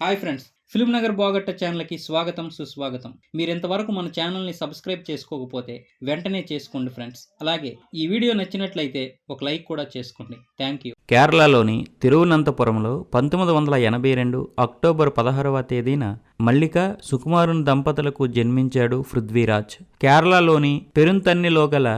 Hi friends film Nagar బాగట్ట ఛానల్కి స్వాగతం సుస్వాగతం. మీరు ఇంతవరకు మన ఛానల్ని సబ్స్క్రైబ్ చేసుకోకపోతే వెంటనే చేసుకోండి ఫ్రెండ్స్. అలాగే ఈ వీడియో నచ్చినట్లయితే ఒక లైక్ కూడా చేసుకోండి. Thank you. కేరళలోని తిరువనంతపురంలో పంతొమ్మిది వందల ఎనభై రెండు అక్టోబర్ పదహారవ తేదీన మల్లిక సుకుమారుని దంపతులకు జన్మించాడు పృథ్వీరాజ్. కేరళలోని పెరుంతన్నిలో గల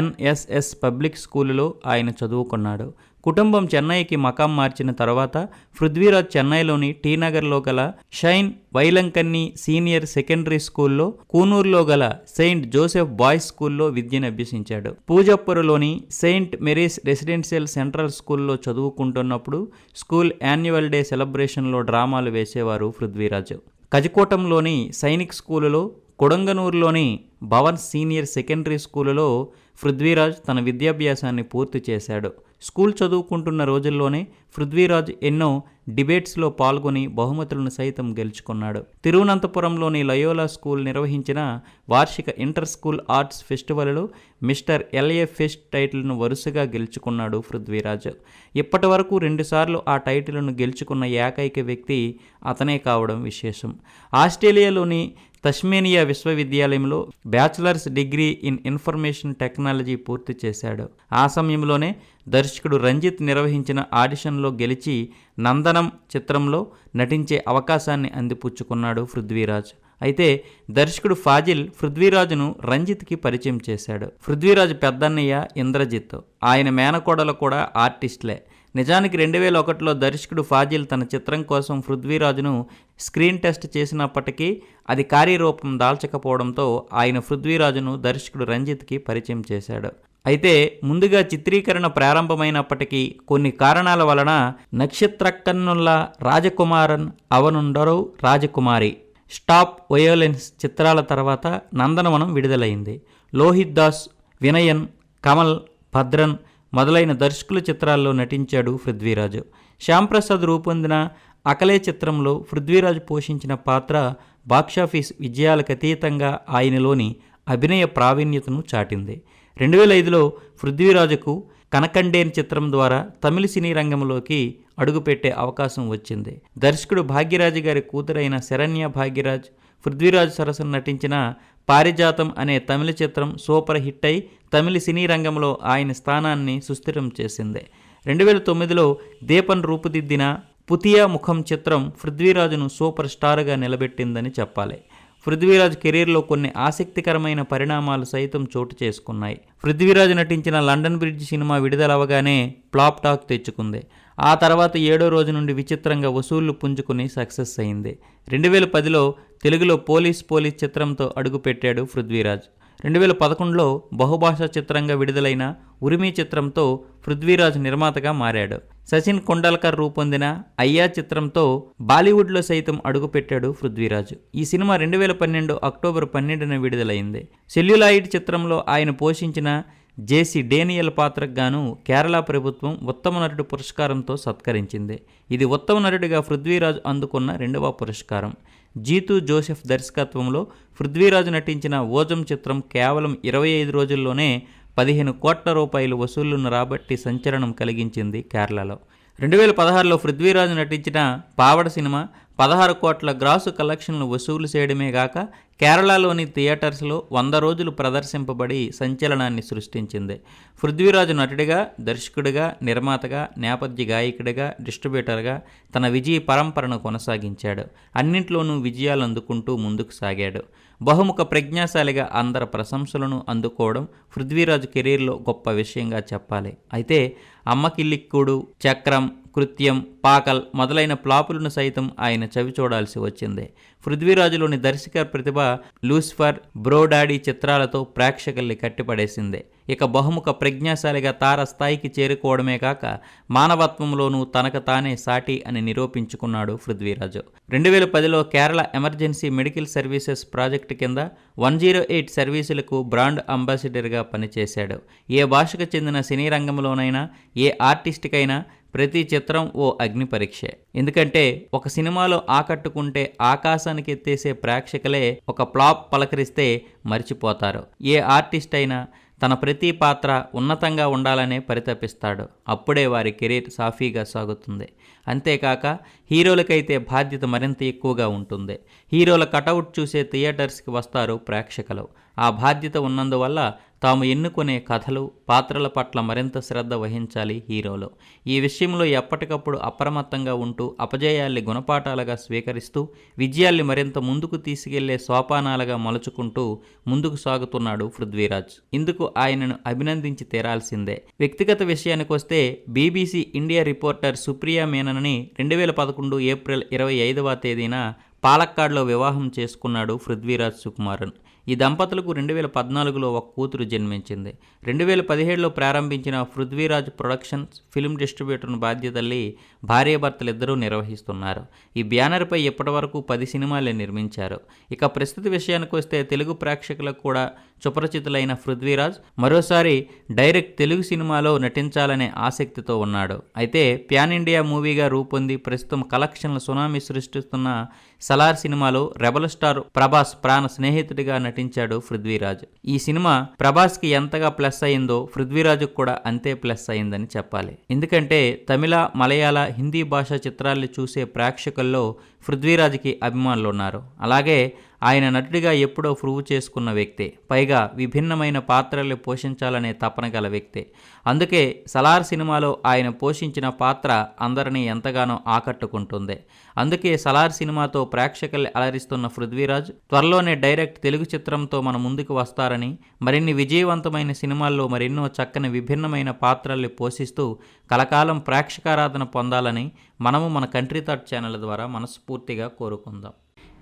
ఎన్ఎస్ఎస్ పబ్లిక్ స్కూలులో ఆయన చదువుకున్నాడు. కుటుంబం చెన్నైకి మకాం మార్చిన తర్వాత పృథ్వీరాజ్ చెన్నైలోని టీ నగర్లో గల షైన్ వైలంకన్ని సీనియర్ సెకండరీ స్కూల్లో కూనూరులో గల సెయింట్ జోసెఫ్ బాయ్స్ స్కూల్లో విద్యను అభ్యసించాడు. పూజప్పరులోని సెయింట్ మెరీస్ రెసిడెన్షియల్ సెంట్రల్ స్కూల్లో చదువుకుంటున్నప్పుడు స్కూల్ యాన్యువల్ డే సెలబ్రేషన్లో డ్రామాలు వేసేవారు పృథ్వీరాజ్. కజికోటంలోని సైనిక్ స్కూలులో కొడంగనూరులోని భవన్ సీనియర్ సెకండరీ స్కూలులో పృథ్వీరాజ్ తన విద్యాభ్యాసాన్ని పూర్తి చేశాడు. స్కూల్ చదువుకుంటున్న రోజుల్లోనే పృథ్వీరాజ్ ఎన్నో డిబేట్స్లో పాల్గొని బహుమతులను సైతం గెలుచుకున్నాడు. తిరువనంతపురంలోని లయోలా స్కూల్ నిర్వహించిన వార్షిక ఇంటర్ స్కూల్ ఆర్ట్స్ ఫెస్టివల్లో మిస్టర్ ఎల్ఏ ఫెస్ట్ టైటిల్ను వరుసగా గెలుచుకున్నాడు పృథ్వీరాజ్. ఇప్పటి వరకు రెండుసార్లు ఆ టైటిల్ను గెలుచుకున్న ఏకైక వ్యక్తి అతనే కావడం విశేషం. ఆస్ట్రేలియాలోని తస్మేనియా విశ్వవిద్యాలయంలో bachelors degree in information technology పూర్తి చేశాడు. ఆ సమయంలోనే దర్శకుడు రంజిత్ నిర్వహించిన ఆడిషన్లో గెలిచి నందనం చిత్రంలో నటించే అవకాశాన్ని అందిపుచ్చుకున్నాడు పృథ్వీరాజ్. అయితే దర్శకుడు ఫాజిల్ పృథ్వీరాజును రంజిత్కి పరిచయం చేశాడు. పృథ్వీరాజ్ పెద్దన్నయ్య ఇంద్రజిత్. ఆయన మేనకోడలు కూడా ఆర్టిస్ట్లే. నిజానికి రెండు వేల ఒకటిలో దర్శకుడు ఫాజిల్ తన చిత్రం కోసం పృథ్వీరాజును స్క్రీన్ టెస్ట్ చేసినప్పటికీ అది కార్యరూపం దాల్చకపోవడంతో ఆయన పృథ్వీరాజును దర్శకుడు రంజిత్కి పరిచయం చేశాడు. అయితే ముందుగా చిత్రీకరణ ప్రారంభమైనప్పటికీ కొన్ని కారణాల వలన నక్షత్రకన్నుల్లా రాజకుమారన్ అవనుండరు రాజకుమారి. స్టాప్ వయోలెన్స్ చిత్రాల తర్వాత నందనవనం విడుదలైంది. లోహిత్ దాస్ వినయన్ కమల్ భద్రన్ మొదలైన దర్శకుల చిత్రాల్లో నటించాడు పృథ్వీరాజు. శ్యాంప్రసాద్ రూపొందిన అకలే చిత్రంలో పృథ్వీరాజు పోషించిన పాత్ర బాక్సాఫీస్ విజయాలకు అతీతంగా ఆయనలోని అభినయ ప్రావీణ్యతను చాటింది. రెండు వేల ఐదులో పృథ్వీరాజుకు కనకండేన్ చిత్రం ద్వారా తమిళ సినీ రంగంలోకి అడుగుపెట్టే అవకాశం వచ్చింది. దర్శకుడు భాగ్యరాజు గారి కూతురైన శరణ్య భాగ్యరాజ్ పృథ్వీరాజ్ సరసన నటించిన పారిజాతం అనే తమిళ చిత్రం సూపర్ హిట్ అయి తమిళ సినీ రంగంలో ఆయన స్థానాన్ని సుస్థిరం చేసింది. రెండు వేల తొమ్మిదిలో దీపన్ రూపుదిద్దిన పుతియా ముఖం చిత్రం పృథ్వీరాజును సూపర్ స్టార్గా నిలబెట్టిందని చెప్పాలి. పృథ్వీరాజ్ కెరీర్లో కొన్ని ఆసక్తికరమైన పరిణామాలు సైతం చోటు చేసుకున్నాయి. పృథ్వీరాజ్ నటించిన లండన్ బ్రిడ్జ్ సినిమా విడుదలవగానే ప్లాప్ టాక్ తెచ్చుకుంది. ఆ తర్వాత ఏడో రోజు నుండి విచిత్రంగా వసూళ్ళు పుంజుకుని సక్సెస్ అయింది. రెండు వేల పదిలో తెలుగులో పోలీస్ పోలీస్ చిత్రంతో అడుగుపెట్టాడు పృథ్వీరాజ్. రెండు వేల పదకొండులో బహుభాషా చిత్రంగా విడుదలైన ఉరిమి చిత్రంతో పృథ్వీరాజ్ నిర్మాతగా మారాడు. సచిన్ కొండల్కర్ రూపొందిన అయ్యా చిత్రంతో బాలీవుడ్లో సైతం అడుగుపెట్టాడు పృథ్వీరాజ్. ఈ సినిమా రెండు వేల పన్నెండు అక్టోబర్ పన్నెండున విడుదలైంది. సెల్యులాయిడ్ చిత్రంలో ఆయన పోషించిన జేసీ డేనియల్ పాత్రకు గాను కేరళ ప్రభుత్వం ఉత్తమ నటుడు పురస్కారంతో సత్కరించింది. ఇది ఉత్తమ నటుడిగా పృథ్వీరాజ్ అందుకున్న రెండవ పురస్కారం. జీతు జోసెఫ్ దర్శకత్వంలో పృథ్వీరాజు నటించిన ఓజం చిత్రం కేవలం ఇరవై ఐదు రోజుల్లోనే పదిహేను కోట్ల రూపాయలు వసూళ్ళను రాబట్టి సంచలనం కలిగించింది కేరళలో. రెండు వేల పదహారులో పృథ్వీరాజు నటించిన పావడ సినిమా పదహారు కోట్ల గ్రాసు కలెక్షన్లు వసూలు చేయడమే గాక కేరళలోని థియేటర్స్లో వంద రోజులు ప్రదర్శింపబడి సంచలనాన్ని సృష్టించింది. పృథ్వీరాజు నటుడిగా దర్శకుడిగా నిర్మాతగా నేపథ్య గాయకుడిగా డిస్ట్రిబ్యూటర్గా తన విజయ పరంపరను కొనసాగించాడు. అన్నింట్లోనూ విజయాలు అందుకుంటూ ముందుకు సాగాడు. బహుముఖ ప్రజ్ఞాశాలిగా అందరి ప్రశంసలను అందుకోవడం పృథ్వీరాజు కెరీర్లో గొప్ప విషయంగా చెప్పాలి. అయితే అమ్మకిల్లిక్కుడు చక్రం కృత్యం పాకల్ మొదలైన ప్లాపులను సైతం ఆయన చవి చూడాల్సి వచ్చింది. పృథ్వీరాజులోని దర్శక ప్రతిభ లూసిఫర్ బ్రోడాడీ చిత్రాలతో ప్రేక్షకుల్ని కట్టిపడేసింది. ఇక బహుముఖ ప్రజ్ఞాశాలిగా తార స్థాయికి చేరుకోవడమే కాక మానవత్వంలోనూ తనకు తానే సాటి అని నిరూపించుకున్నాడు పృథ్వీరాజు. రెండు వేల పదిలో Kerala emergency medical services project కింద వన్ జీరో ఎయిట్ సర్వీసులకు బ్రాండ్ అంబాసిడర్గా పనిచేశాడు. ఏ భాషకు చెందిన సినీ రంగంలోనైనా ఏ ఆర్టిస్ట్కైనా ప్రతి చిత్రం ఓ అగ్ని పరీక్షే. ఎందుకంటే ఒక సినిమాలో ఆకట్టుకుంటే ఆకాశానికి ఎత్తేసే ప్రేక్షకులే ఒక ప్లాప్ పలకరిస్తే మర్చిపోతారు. ఏ ఆర్టిస్ట్ అయినా తన ప్రతి పాత్ర ఉన్నతంగా ఉండాలనే పరితపిస్తాడు. అప్పుడే వారి కెరీర్ సాఫీగా సాగుతుంది. అంతేకాక హీరోలకైతే బాధ్యత మరింత ఎక్కువగా ఉంటుంది. హీరోల కటౌట్ చూసే థియేటర్స్కి వస్తారు ప్రేక్షకులు. ఆ బాధ్యత ఉన్నందువల్ల తాము ఎన్నుకునే కథలు పాత్రల పట్ల మరింత శ్రద్ధ వహించాలి హీరోలో. ఈ విషయంలో ఎప్పటికప్పుడు అప్రమత్తంగా ఉంటూ అపజయాల్ని గుణపాఠాలుగా స్వీకరిస్తూ విజయాల్ని మరింత ముందుకు తీసుకెళ్ళే సోపానాలుగా మలుచుకుంటూ ముందుకు సాగుతున్నాడు పృథ్వీరాజ్. ఇందుకు ఆయనను అభినందించి తీరాల్సిందే. వ్యక్తిగత విషయానికి వస్తే బీబీసీ ఇండియా రిపోర్టర్ సుప్రియా మేనన్ని రెండు వేల పదకొండు ఏప్రిల్ ఇరవై ఐదవ తేదీన పాలక్కాడ్లో వివాహం చేసుకున్నాడు పృథ్వీరాజ్ సుకుమారన్. ఈ దంపతులకు రెండు వేల పద్నాలుగులో ఒక కూతురు జన్మించింది. రెండు వేల పదిహేడులో ప్రారంభించిన పృథ్వీరాజ్ ప్రొడక్షన్స్ ఫిల్మ్ డిస్ట్రిబ్యూటర్ బాధ్యతల్ని భార్యాభర్తలిద్దరూ నిర్వహిస్తున్నారు. ఈ బ్యానర్పై ఇప్పటివరకు పది సినిమాలే నిర్మించారు. ఇక ప్రస్తుత విషయానికి వస్తే తెలుగు ప్రేక్షకులకు కూడా సుపరిచితులైన పృథ్వీరాజ్ మరోసారి డైరెక్ట్ తెలుగు సినిమాలో నటించాలనే ఆసక్తితో ఉన్నాడు. అయితే ప్యాన్ ఇండియా మూవీగా రూపొంది ప్రస్తుతం కలెక్షన్ల సునామీ సృష్టిస్తున్న సలార్ సినిమాలో రెబల్ స్టార్ ప్రభాస్ ప్రాణ స్నేహితుడిగా నటి నటించాడు పృథ్వీరాజ్. ఈ సినిమా ప్రభాస్కి ఎంతగా ప్లస్ అయిందో పృథ్వీరాజుకు కూడా అంతే ప్లస్ అయిందని చెప్పాలి. ఎందుకంటే తమిళ మలయాళ హిందీ భాషా చిత్రాల్ని చూసే ప్రేక్షకుల్లో పృథ్వీరాజ్కి అభిమానులు ఉన్నారు అలాగే ఆయన నటుడిగా ఎప్పుడో ప్రూవ్ చేసుకున్న వ్యక్తే. పైగా విభిన్నమైన పాత్రలు పోషించాలనే తపన గల వ్యక్తే. అందుకే సలార్ సినిమాలో ఆయన పోషించిన పాత్ర అందరినీ ఎంతగానో ఆకట్టుకుంటుంది. అందుకే సలార్ సినిమాతో ప్రేక్షకుల్ని అలరిస్తున్న పృథ్వీరాజ్ త్వరలోనే డైరెక్ట్ తెలుగు చిత్రంతో మన ముందుకు వస్తారని మరిన్ని విజయవంతమైన సినిమాల్లో మరెన్నో చక్కని విభిన్నమైన పాత్రల్ని పోషిస్తూ కలకాలం ప్రేక్షకారాధన పొందాలని మనము మన కంట్రీ థాట్ ఛానల్ ద్వారా మనస్ఫూర్తిగా కోరుకుందాం.